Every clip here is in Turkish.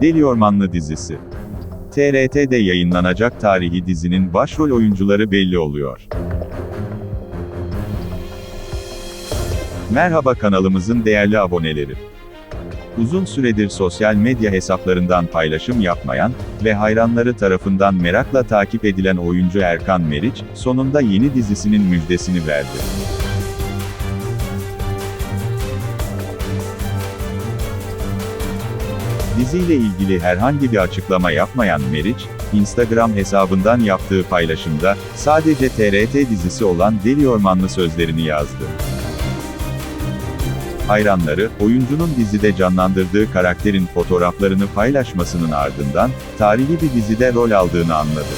Deli Ormanlı dizisi. TRT'de yayınlanacak tarihi dizinin başrol oyuncuları belli oluyor. Merhaba kanalımızın değerli aboneleri. Uzun süredir sosyal medya hesaplarından paylaşım yapmayan ve hayranları tarafından merakla takip edilen oyuncu Erkan Meriç, sonunda yeni dizisinin müjdesini verdi. Diziyle ilgili herhangi bir açıklama yapmayan Meriç, Instagram hesabından yaptığı paylaşımda, sadece TRT dizisi olan Deli Ormanlı sözlerini yazdı. Hayranları, oyuncunun dizide canlandırdığı karakterin fotoğraflarını paylaşmasının ardından, tarihi bir dizide rol aldığını anladı.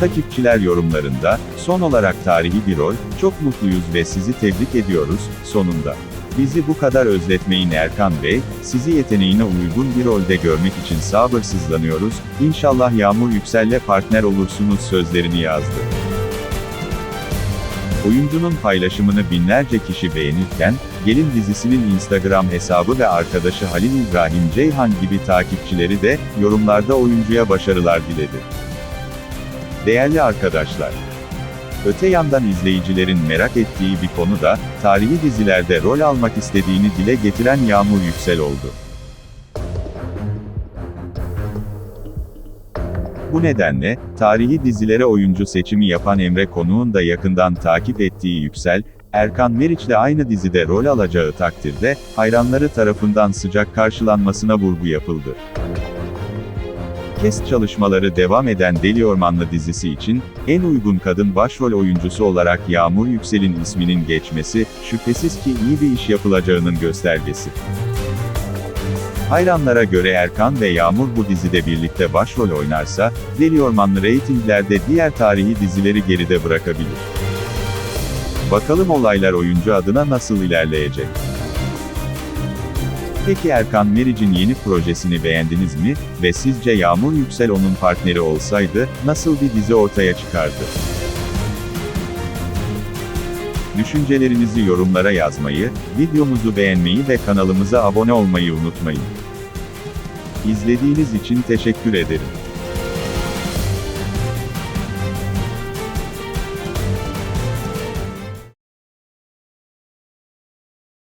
Takipçiler yorumlarında, son olarak tarihi bir rol, çok mutluyuz ve sizi tebrik ediyoruz, sonunda. Bizi bu kadar özletmeyin Erkan Bey, sizi yeteneğine uygun bir rolde görmek için sabırsızlanıyoruz, İnşallah Yağmur Yüksel'le partner olursunuz sözlerini yazdı. Oyuncunun paylaşımını binlerce kişi beğenirken, Gelin dizisinin Instagram hesabı ve arkadaşı Halil İbrahim Ceyhan gibi takipçileri de, yorumlarda oyuncuya başarılar diledi. Değerli arkadaşlar, Öte yandan izleyicilerin merak ettiği bir konu da, tarihi dizilerde rol almak istediğini dile getiren Yağmur Yüksel oldu. Bu nedenle, tarihi dizilere oyuncu seçimi yapan Emre Konuğ'un da yakından takip ettiği Yüksel, Erkan Meriç'le aynı dizide rol alacağı takdirde, hayranları tarafından sıcak karşılanmasına vurgu yapıldı. Kes çalışmaları devam eden Deli Ormanlı dizisi için, en uygun kadın başrol oyuncusu olarak Yağmur Yüksel'in isminin geçmesi, şüphesiz ki iyi bir iş yapılacağının göstergesi. Hayranlara göre Erkan ve Yağmur bu dizide birlikte başrol oynarsa, Deli Ormanlı reytinglerde diğer tarihi dizileri geride bırakabilir. Bakalım olaylar oyuncu adına nasıl ilerleyecek? Peki Erkan Meriç'in yeni projesini beğendiniz mi ve sizce Yağmur Yüksel onun partneri olsaydı nasıl bir dizi ortaya çıkardı? Düşüncelerinizi yorumlara yazmayı, videomuzu beğenmeyi ve kanalımıza abone olmayı unutmayın. İzlediğiniz için teşekkür ederim.